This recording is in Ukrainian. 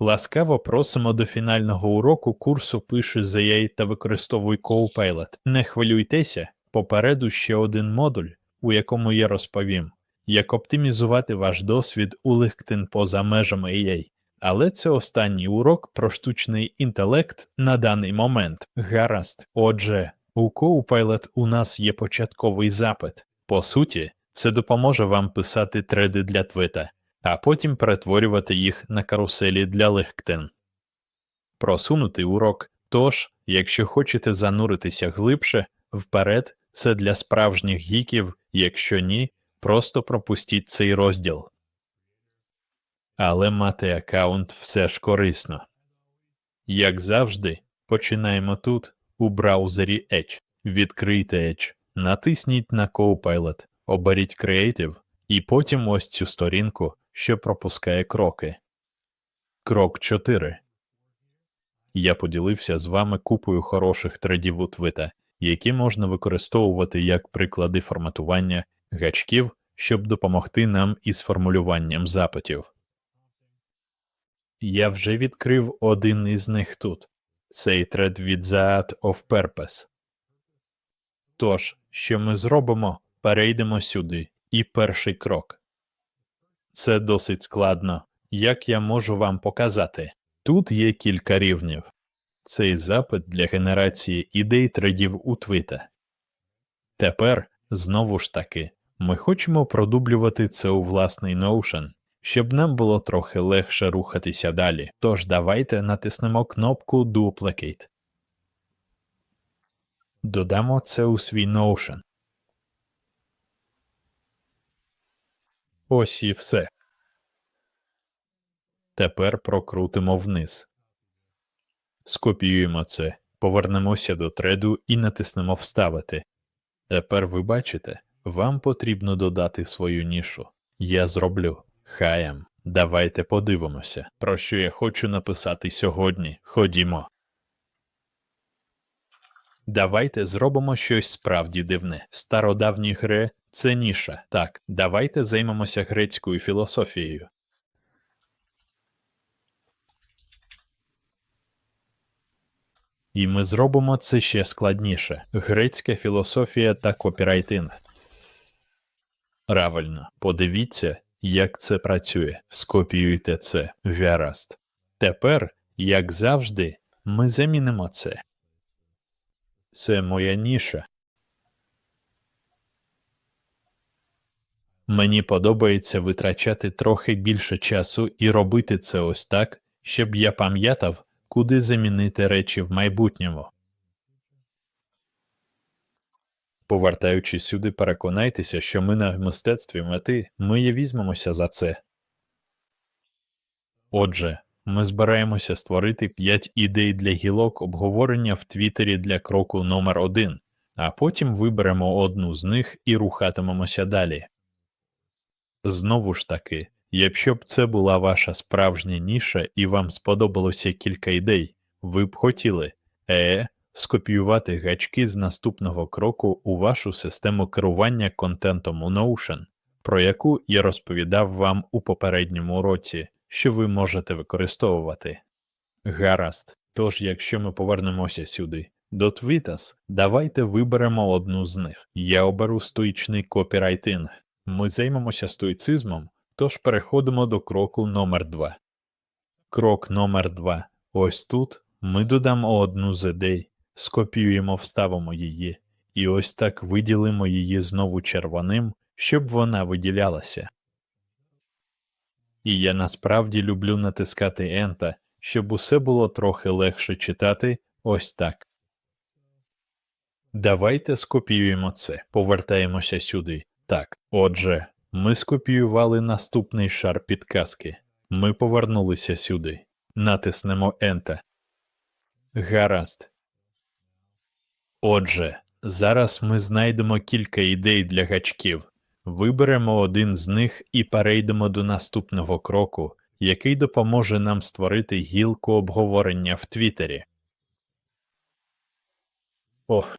Ласкаво просимо до фінального уроку курсу Пиши ZA та використовуй Copilot. Не хвилюйтеся, попереду ще один модуль, у якому я розповім, як оптимізувати ваш досвід у LinkedIn поза межами AI. Але це останній урок про штучний інтелект на даний момент. Гаразд. Отже, у Copilot у нас є початковий запит. По суті, це допоможе вам писати треди для твита, а потім перетворювати їх на каруселі для LinkedIn. Просунутий урок. Тож, якщо хочете зануритися глибше, вперед це для справжніх гіків, якщо ні, просто пропустіть цей розділ. Але мати аккаунт все ж корисно. Як завжди, починаємо тут, у браузері Edge. Відкрийте Edge, натисніть на Copilot, оберіть Creative і потім ось цю сторінку, що пропускає кроки. Крок 4. Я поділився з вами купою хороших тредів у Твита, які можна використовувати як приклади форматування гачків, щоб допомогти нам із формулюванням запитів. Я вже відкрив один із них тут цей тред від The of Purpose. Тож, що ми зробимо, перейдемо сюди, і перший крок. Це досить складно, як я можу вам показати. Тут є кілька рівнів. Цей запит для генерації ідей тредів у Твіта. Тепер, знову ж таки, ми хочемо продублювати це у власний Notion, щоб нам було трохи легше рухатися далі. Тож давайте натиснемо кнопку Duplicate. Додамо це у свій Notion. Ось і все. Тепер прокрутимо вниз. Скопіюємо це, повернемося до треду і натиснемо Вставити. Тепер ви бачите, вам потрібно додати свою нішу. Я зроблю. Хаєм. Давайте подивимося, про що я хочу написати сьогодні. Ходімо. Давайте зробимо щось справді дивне. Стародавні гри це ніша. Так, давайте займемося грецькою філософією. І ми зробимо це ще складніше. Грецька філософія та копірайтинг. Правильно, подивіться, як це працює. Скопіюйте це. Гаразд. Тепер, як завжди, ми замінимо це. Це моя ніша. Мені подобається витрачати трохи більше часу і робити це ось так, щоб я пам'ятав, куди замінити речі в майбутньому. Повертаючись сюди, переконайтеся, що ми на мистецтві мети, ми і візьмемося за це. Отже, ми збираємося створити 5 ідей для гілок обговорення в Твіттері для кроку номер 1 а потім виберемо одну з них і рухатимемося далі. Знову ж таки, якщо б це була ваша справжня ніша і вам сподобалося кілька ідей, ви б хотіли е, скопіювати гачки з наступного кроку у вашу систему керування контентом у Notion, про яку я розповідав вам у попередньому уроці, що ви можете використовувати. Гаразд, тож якщо ми повернемося сюди, до Tweetas, давайте виберемо одну з них. Я оберу стоїчний копірайтинг. Ми займемося стоїцизмом, тож переходимо до кроку номер 2 Крок номер 2 Ось тут ми додамо одну з ідей, скопіюємо, вставимо її, і ось так виділимо її знову червоним, щоб вона виділялася. І я насправді люблю натискати Enter, щоб усе було трохи легше читати ось так. Давайте скопіюємо це, повертаємося сюди. Так, отже, ми скопіювали наступний шар підказки. Ми повернулися сюди. Натиснемо Enter. Гаразд. Отже, зараз ми знайдемо кілька ідей для гачків, виберемо один з них і перейдемо до наступного кроку, який допоможе нам створити гілку обговорення в Твіттері. Ох,